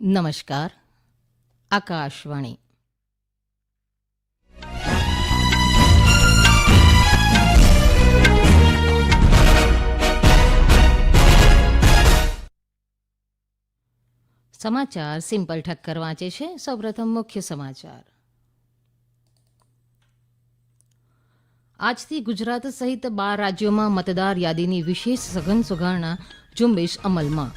નમસ્કાર આકાશવાણી. સમાચાર સિમ્પલ ઠક્કર વાંચે છે. સૌપ્રથમ મુખ્ય સમાચાર. આજથી ગુજરાત સહિત બાર રાજ્યોમાં મતદાર યાદીની વિશેષ સઘન સુધારણા ઝુંબેશ અમલમાં.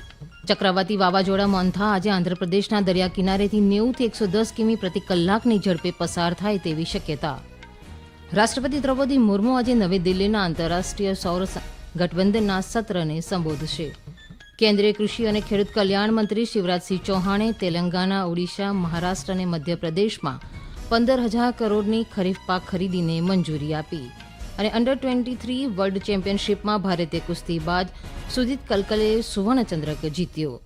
ચક્રવાતી વાવાઝોડા મોન્થા આજે આંધ્રપ્રદેશના દરિયા કિનારેથી નેવુંથી એકસો દસ કિમી પ્રતિ કલાકની ઝડપે પસાર થાય તેવી શક્યતા. રાષ્ટ્રપતિ દ્રૌપદી મુર્મુ આજે નવી દિલ્હીના આંતરરાષ્ટ્રીય સૌર ગઠબંધનના સત્રને સંબોધશે. કેન્દ્રીય કૃષિ અને ખેડૂત કલ્યાણ મંત્રી શિવરાજસિંહ ચૌહાણે તેલંગાના ઓડિશા, મહારાષ્ટ્ર અને મધ્યપ્રદેશમાં પંદર હજાર કરોડની ખરીફ પાક ખરીદીને મંજૂરી આપી અને અંડર ટ્વેન્ટી થ્રી વર્લ્ડ ચેમ્પિયનશિપમાં ભારતીય કુસ્તીબાજ સુદીત કલકલે સુવર્ણચંદ્રક જીત્યો.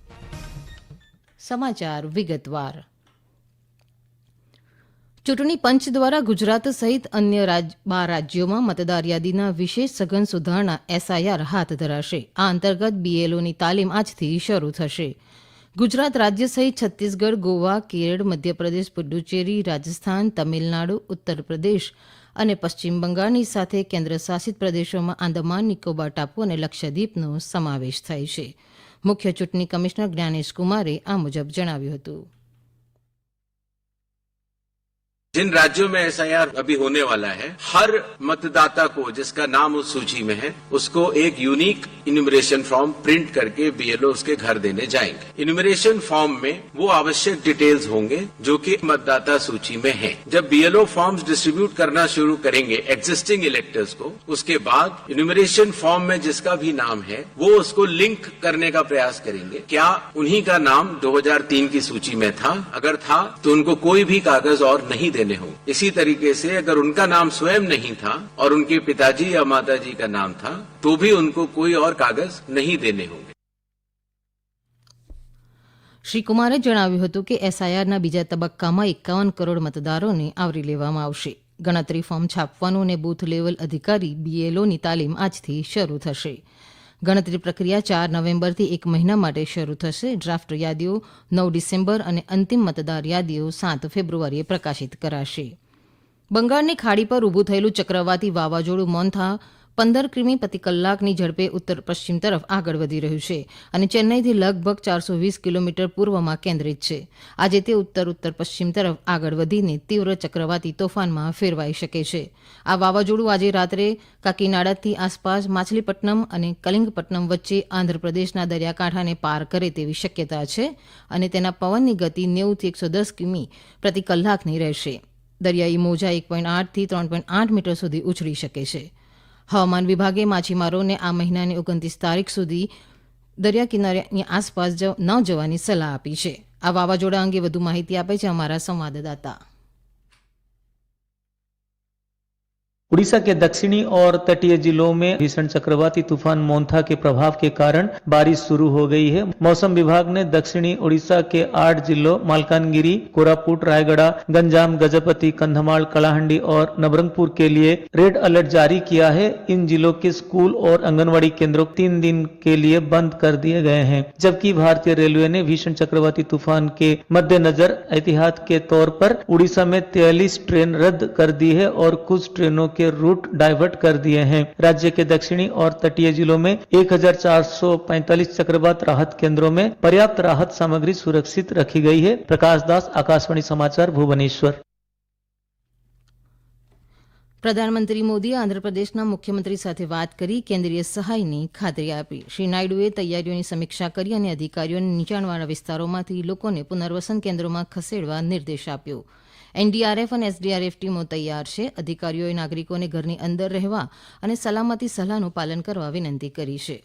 સમાચાર વિગતવાર. ચૂંટણી પંચ દ્વારા ગુજરાત સહિત અન્ય બાર રાજ્યોમાં મતદાર યાદીના વિશેષ સઘન સુધારણા એસઆઈઆર હાથ ધરાશે. આ અંતર્ગત બીએલઓની તાલીમ આજથી શરૂ થશે. ગુજરાત રાજ્ય સહિત છત્તીસગઢ, ગોવા, કેરળ, મધ્યપ્રદેશ, પુડુચેરી, રાજસ્થાન, તમિલનાડુ ઉત્તર પ્રદેશ અને પશ્ચિમ બંગાળની સાથે કેન્દ્ર શાસિત પ્રદેશોમાં આંદામાન, નિકોબાર ટાપુ અને લક્ષદ્વીપનો સમાવેશ થાય છે. મુખ્ય ચૂંટણી કમિશનર જ્ઞાનેશ કુમારે આ મુજબ જણાવ્યું હતું. जिन राज्यों में एसआईआर अभी होने वाला है, हर मतदाता को, जिसका नाम उस सूची में है, उसको एक यूनिक इन्यूमरेशन फॉर्म प्रिंट करके बीएलओ उसके घर देने जाएँगे। इन्यूमरेशन फॉर्म में वो आवश्यक डिटेल्स होंगे जो कि मतदाता सूची में है। जब बीएलओ फॉर्म्स डिस्ट्रीब्यूट करना शुरू करेंगे एग्जिस्टिंग इलेक्टर्स को, उसके बाद इन्यूमरेशन फॉर्म में जिसका भी नाम है, वो उसको लिंक करने का प्रयास करेंगे। क्या उन्हीं का नाम 2003 की सूची में था? अगर था तो उनको कोई भी कागज़ और नहीं देने होंगे इसी तरीके से अगर उनका नाम स्वयं नहीं था और उनके पिताजी या माताजी का नाम था तो भी उनको कोई और कागज नहीं देने होंगे શ્રી કુમારે જણાવ્યું હતું કે એસઆઈઆરના બીજા તબક્કામાં એકાવન કરોડ મતદારોને આવરી લેવામાં આવશે ગણતરી ફોર્મ છાપવાનું અને બૂથ લેવલ અધિકારી બીએલઓની તાલીમ આજથી શરૂ થશે ગણતરી પ્રક્રિયા ચાર નવેમ્બરથી એક મહિના માટે શરૂ થશે. ડ્રાફ્ટ યાદીઓ નવ ડિસેમ્બર અને અંતિમ મતદાર યાદીઓ સાત ફેબ્રુઆરીએ પ્રકાશિત કરાશે. બંગાળની ખાડી પર ઊભું થયેલું ચક્રવાતી વાવાઝોડું મોન્થા પંદર કિમી પ્રતિ કલાકની ઝડપે ઉત્તર પશ્ચિમ તરફ આગળ વધી રહ્યું છે અને ચેન્નઈથી લગભગ ચારસો વીસ કિલોમીટર પૂર્વમાં કેન્દ્રિત છે. આજે તે ઉત્તર ઉત્તર પશ્ચિમ તરફ આગળ વધીને તીવ્ર ચક્રવાતી તોફાનમાં ફેરવાઈ શકે છે. આ વાવાઝોડું આજે રાત્રે કાકીનાડાથી આસપાસ માછલીપટ્ટનમ અને કલિંગપટ્ટનમ વચ્ચે આંધ્રપ્રદેશના દરિયાકાંઠાને પાર કરે તેવી શક્યતા છે અને તેના પવનની ગતિ નેવુંથી એકસો દસ કિમી પ્રતિ કલાકની રહેશે. દરિયાઈ મોજા એક પોઈન્ટ આઠથી ત્રણ પોઈન્ટ આઠ મીટર સુધી ઉછળી શકે છે. હવામાન વિભાગે માછીમારોને આ મહિનાની ઓગણત્રીસ તારીખ સુધી દરિયા કિનારાની આસપાસ ન જવાની સલાહ આપી છે. આ વાવાઝોડા અંગે વધુ માહિતી આપે છે અમારા સંવાદદાતા. उड़ीसा के दक्षिणी और तटीय जिलों में भीषण चक्रवाती तूफ़ान मोन्था के प्रभाव के कारण बारिश शुरू हो गई है। मौसम विभाग ने दक्षिणी उड़ीसा के आठ जिलों मालकानगिरी, कोरापुट, रायगढ़, गंजाम, गजपति, कंधमाल, कलाहंडी और नवरंगपुर के लिए रेड अलर्ट जारी किया है। इन जिलों के स्कूल और आंगनबाड़ी केंद्रों तीन दिन के लिए बंद कर दिए गए हैं, जबकि भारतीय रेलवे ने भीषण चक्रवाती तूफ़ान के मद्देनजर एहतियात के तौर पर उड़ीसा में तैयलीस ट्रेन रद्द कर दी है और कुछ ट्रेनों के रूट डाइवर्ट कर दिए हैं राज्य के दक्षिणी और तटीय जिलों में 1445 चक्रवात राहत केंद्रों में पर्याप्त राहत सामग्री सुरक्षित रखी गई है प्रकाश दास आकाशवाणी समाचार भुवनेश्वर પ્રધાનમંત્રી મોદીએ આંધ્રપ્રદેશના મુખ્યમંત્રી સાથે વાત કરી કેન્દ્રીય સહાયની ખાતરી આપી શ્રી નાયડુએ તૈયારીઓની સમીક્ષા કરી અને અધિકારીઓને નીચાણવાળા વિસ્તારોમાંથી લોકોને પુનર્વસન કેન્દ્રોમાં ખસેડવા નિર્દેશ આપ્યો એનડીઆરએફ અને એસડીઆરએફ ટીમો તૈયાર છે. અધિકારીઓએ નાગરિકોને ઘરની અંદર રહેવા અને સલામતી સલાહનું પાલન કરવા વિનંતી કરી છે.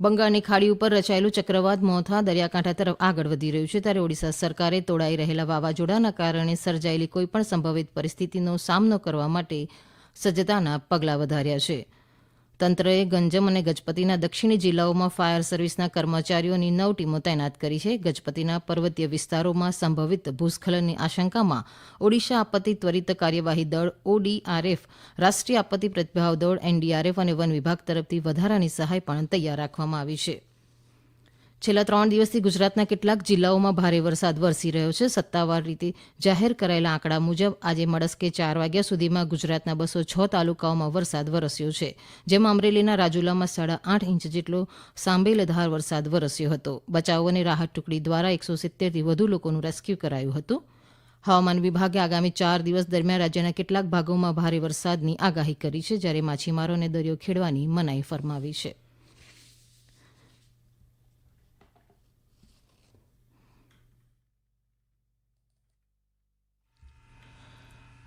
બંગાળની ખાડી ઉપર રચાયેલું ચક્રવાત મોથા દરિયાકાંઠા તરફ આગળ વધી રહ્યું છે. ત્યારે ઓડિશા સરકારે તોડાઈ રહેલા વાવાઝોડાના કારણે સર્જાયેલી કોઈપણ સંભવિત પરિસ્થિતિનો સામનો કરવા માટે સજ્જતાના પગલાં વધાર્યા છે. તંત્રએ ગંજમ અને ગજપતિના દક્ષિણી જિલ્લાઓમાં ફાયર સર્વિસના કર્મચારીઓની નવ ટીમો તૈનાત કરી છે. ગજપતિના પર્વતીય વિસ્તારોમાં સંભવિત ભૂસ્ખલનની આશંકામાં ઓડિશા આપત્તિ ત્વરિત કાર્યવાહી દળ ઓડીઆરએફ, રાષ્ટ્રીય આપત્તિ પ્રતિભાવ દળ એનડીઆરએફ અને વન વિભાગ તરફથી વધારાની સહાય પણ તૈયાર રાખવામાં આવી છે. છેલ્લા ત્રણ દિવસથી ગુજરાતના કેટલાક જિલ્લાઓમાં ભારે વરસાદ વરસી રહ્યો છે. સત્તાવાર રીતે જાહેર કરાયેલા આંકડા મુજબ આજે મળસ્કે ચાર વાગ્યા સુધીમાં ગુજરાતના બસો છ તાલુકાઓમાં વરસાદ વરસ્યો છે, જેમાં અમરેલીના રાજુલામાં સાડા આઠ ઇંચ જેટલો સાંબેલધાર વરસાદ વરસ્યો હતો. બચાવ અને રાહત ટુકડી દ્વારા એકસો સિત્તેરથી વધુ લોકોનું રેસ્ક્યુ કરાયું હતું. હવામાન વિભાગે આગામી ચાર દિવસ દરમિયાન રાજ્યના કેટલાક ભાગોમાં ભારે વરસાદની આગાહી કરી છે, જ્યારે માછીમારોને દરિયો ખેડવાની મનાઈ ફરમાવી છે.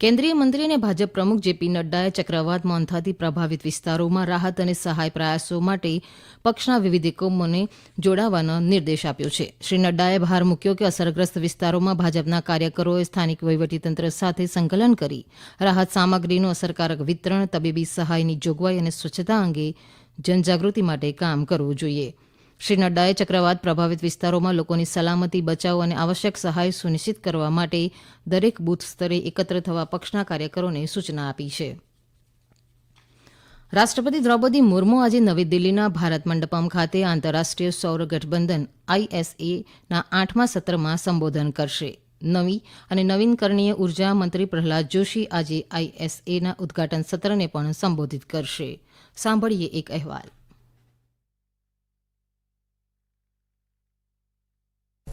કેન્દ્રીય મંત્રી અને ભાજપ પ્રમુખ જેપી નડ્ડાએ ચક્રવાત મોન્થાથી પ્રભાવિત વિસ્તારોમાં રાહત અને સહાય પ્રયાસો માટે પક્ષના વિવિધ એકમોને જોડાવાનો નિર્દેશ આપ્યો છે. શ્રી નડ્ડાએ ભાર મૂક્યો કે અસરગ્રસ્ત વિસ્તારોમાં ભાજપના કાર્યકરોએ સ્થાનિક વહીવટીતંત્ર સાથે સંકલન કરી રાહત સામગ્રીનું અસરકારક વિતરણ, તબીબી સહાયની જોગવાઈ અને સ્વચ્છતા અંગે જનજાગૃતિ માટે કામ કરવું જોઈએ. શ્રી નડ્ડાએ ચક્રવાત પ્રભાવિત વિસ્તારોમાં લોકોની સલામતી, બચાવ અને આવશ્યક સહાય સુનિશ્ચિત કરવા માટે દરેક બૂથ સ્તરે એકત્ર થવા પક્ષના કાર્યકરોને સૂચના આપી છે. રાષ્ટ્રપતિ દ્રૌપદી મુર્મુ આજે નવી દિલ્હીના ભારત મંડપમ ખાતે આંતરરાષ્ટ્રીય સૌર ગઠબંધન આઈએસએના આઠમા સત્રમાં સંબોધન કરશે. નવી અને નવીનકરણીય ઊર્જા મંત્રી પ્રહલાદ જોશી આજે આઈએસએના ઉદઘાટન સત્રને પણ સંબોધિત કરશે. સાંભળીએ એક અહેવાલ.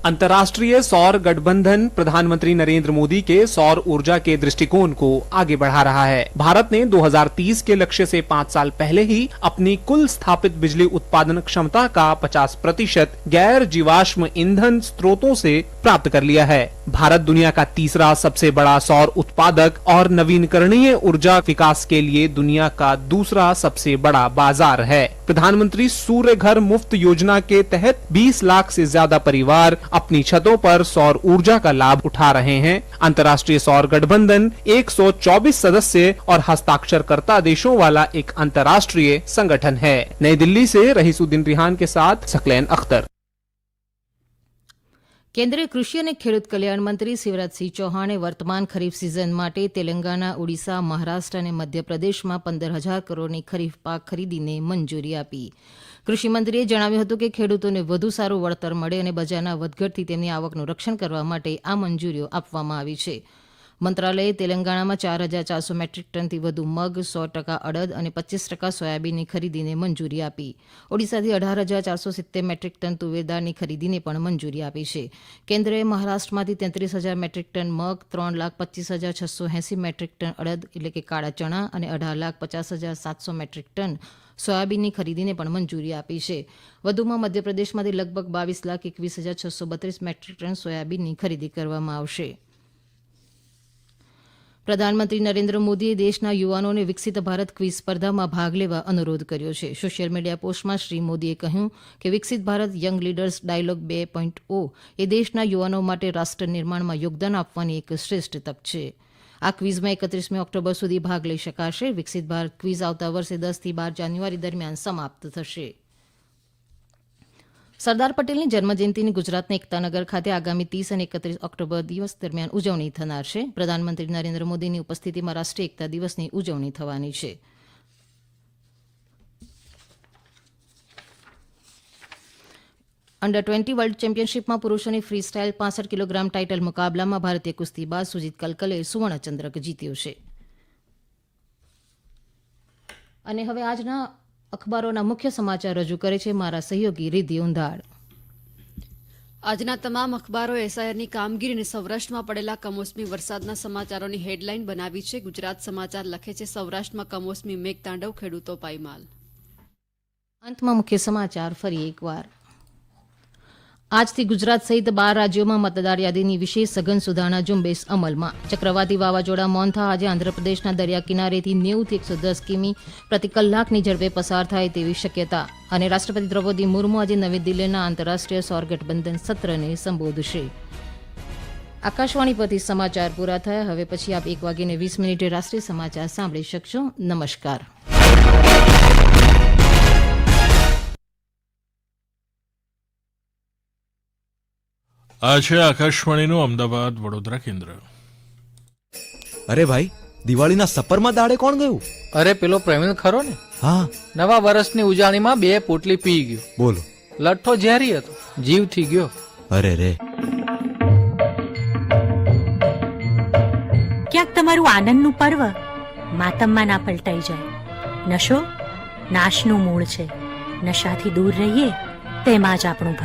अंतर्राष्ट्रीय सौर गठबंधन प्रधानमंत्री नरेंद्र मोदी के सौर ऊर्जा के दृष्टिकोण को आगे बढ़ा रहा है। भारत ने 2030 के लक्ष्य से पाँच साल पहले ही अपनी कुल स्थापित बिजली उत्पादन क्षमता का 50 प्रतिशत गैर जीवाश्म ईंधन स्रोतों से प्राप्त कर लिया है। भारत दुनिया का तीसरा सबसे बड़ा सौर उत्पादक और नवीनकरणीय ऊर्जा विकास के लिए दुनिया का दूसरा सबसे बड़ा बाज़ार है। प्रधानमंत्री सूर्य घर मुफ़्त योजना के तहत 20 लाख से ज़्यादा परिवार अपनी छतों पर सौर ऊर्जा का लाभ उठा रहे हैं। अंतर्राष्ट्रीय सौर गठबंधन 124 सदस्य और हस्ताक्षरकर्ता देशों वाला एक अंतर्राष्ट्रीय संगठन है। नई दिल्ली से रहीसुद्दीन रिहान के साथ सकलैन अख्तर। કેન્દ્રીય કૃષિ અને ખેડૂત કલ્યાણ મંત્રી શિવરાજસિંહ ચૌહાણે વર્તમાન ખરીફ સિઝન માટે તેલંગાણા ઓડિશા, મહારાષ્ટ્ર અને મધ્યપ્રદેશમાં પંદર હજાર કરોડની ખરીફ પાક ખરીદીને મંજૂરી આપી. કૃષિમંત્રીએ જણાવ્યું હતું કે ખેડૂતોને વધુ સારું વળતર મળે અને બજારના વધઘટથી તેમની આવકનું રક્ષણ કરવા માટે આ મંજૂરીઓ આપવામાં આવી છે. મંત્રાલયે તેલંગાણામાં ચાર હજાર ચારસો મેટ્રિક ટનથી વધુ મગ, સો ટકા અડદ અને પચીસ ટકા સોયાબીનની ખરીદીને મંજૂરી આપી. ઓડિશાથી અઢાર હજાર ચારસો સિત્તેર મેટ્રિક ટન તુવેરદાળની ખરીદીને પણ મંજૂરી આપી છે. કેન્દ્રએ મહારાષ્ટ્રમાંથી તેત્રીસ હજાર મેટ્રિક ટન મગ, ત્રણ લાખ પચીસ હજાર છસો એંસી મેટ્રિક ટન અડદ, એટલે કે કાળા ચણા અને અઢાર લાખ પચાસ હજાર સાતસો મેટ્રિક ટન સોયાબીનની ખરીદીને પણ મંજૂરી આપી છે. વધુમાં મધ્યપ્રદેશમાંથી લગભગ બાવીસ લાખ એકવીસ હજાર છસો બત્રીસ મેટ્રિક ટન સોયાબીનની ખરીદી કરવામાં આવશે. પ્રધાનમંત્રી નરેન્દ્ર મોદીએ દેશના યુવાનોને વિકસિત ભારત ક્વિઝ સ્પર્ધામાં ભાગ લેવા અનુરોધ કર્યો છે. સોશિયલ મીડિયા પોસ્ટમાં શ્રી મોદીએ કહ્યું કે વિકસિત ભારત યંગ લીડર્સ ડાયલોગ બે પોઈન્ટ ઓ એ દેશના યુવાનો માટે રાષ્ટ્ર નિર્માણમાં યોગદાન આપવાની એક શ્રેષ્ઠ તક છે. આ ક્વિઝમાં એકત્રીસમી ઓક્ટોબર સુધી ભાગ લઈ શકાશે. વિકસિત ભારત ક્વિઝ આવતા વર્ષે દસથી બાર જાન્યુઆરી દરમિયાન સમાપ્ત થશે. સરદાર પટેલની જન્મજયંતિની ગુજરાતના એકતાનગર ખાતે આગામી ત્રીસ અને એકત્રીસ ઓક્ટોબર દિવસ દરમિયાન ઉજવણી થનાર છે. પ્રધાનમંત્રી નરેન્દ્ર મોદીની ઉપસ્થિતિમાં રાષ્ટ્રીય એકતા દિવસની ઉજવણી થવાની છે. અંડર ટ્વેન્ટી વર્લ્ડ ચેમ્પિયનશિપમાં પુરુષોની ફ્રી સ્ટાઇલ પાસઠ કિલોગ્રામ ટાઇટલ મુકાબલામાં ભારતીય કુસ્તીબાજ સુજીત કલકલે સુવર્ણચંદ્રક જીત્યો છે. અને હવે આજના અખબારોના મુખ્ય સમાચાર રજૂ કરે છે મારા સહયોગી રિદ્ધિ ઉંધાડ આજના તમામ અખબારો એસઆઈઆરની કામગીરી અને સૌરાષ્ટ્રમાં પડેલા કમોસમી વરસાદના સમાચારોની હેડલાઇન બનાવી છે. ગુજરાત સમાચાર લખે છે સૌરાષ્ટ્રમાં કમોસમી મેઘતાંડવ ખેડૂતો પાયમાલ. અંતમાં મુખ્ય સમાચાર ફરી એકવાર. આજથી ગુજરાત સહિત બાર રાજ્યોમાં મતદાર યાદીની વિશેષ સઘન સુધારણા ઝુંબેશ અમલમાં. ચક્રવાતી વાવાઝોડા મોન્થા આજે આંધ્રપ્રદેશના દરિયા કિનારેથી નેવુંથી એકસો દસ કિમી પ્રતિ કલાકની ઝડપે પસાર થાય તેવી શક્યતા. અને રાષ્ટ્રપતિ દ્રૌપદી મુર્મુ આજે નવી દિલ્હીના આંતરરાષ્ટ્રીય સૌર ગઠબંધન સત્રને સંબોધશે. આકાશવાણી પરથી સમાચાર પૂરા થયા. હવે પછી આપ એક વાગીને વીસ મિનિટે રાષ્ટ્રીય સમાચાર સાંભળી શકશો. નમસ્કાર. આ છે આકાશવાણીનું અમદાવાદ વડોદરા કેન્દ્ર. અરે ભાઈ દિવાળીના સપરમાં દાડે કોણ ગયું? અરે પેલો પ્રવીણ ખરો ને? હા. નવા વર્ષની ઉજાણીમાં બે પોટલી પી ગયો. બોલો. લઠ્ઠો ઝેરી હતો. જીવથી ગયો. અરે રે. ક્યાંક તમારું આનંદનું પર્વ માતમમાં ના પલટાઈ જાય. નશો નાશનું મૂળ છે. નશાથી દૂર રહીએ તેમાં જ આપણું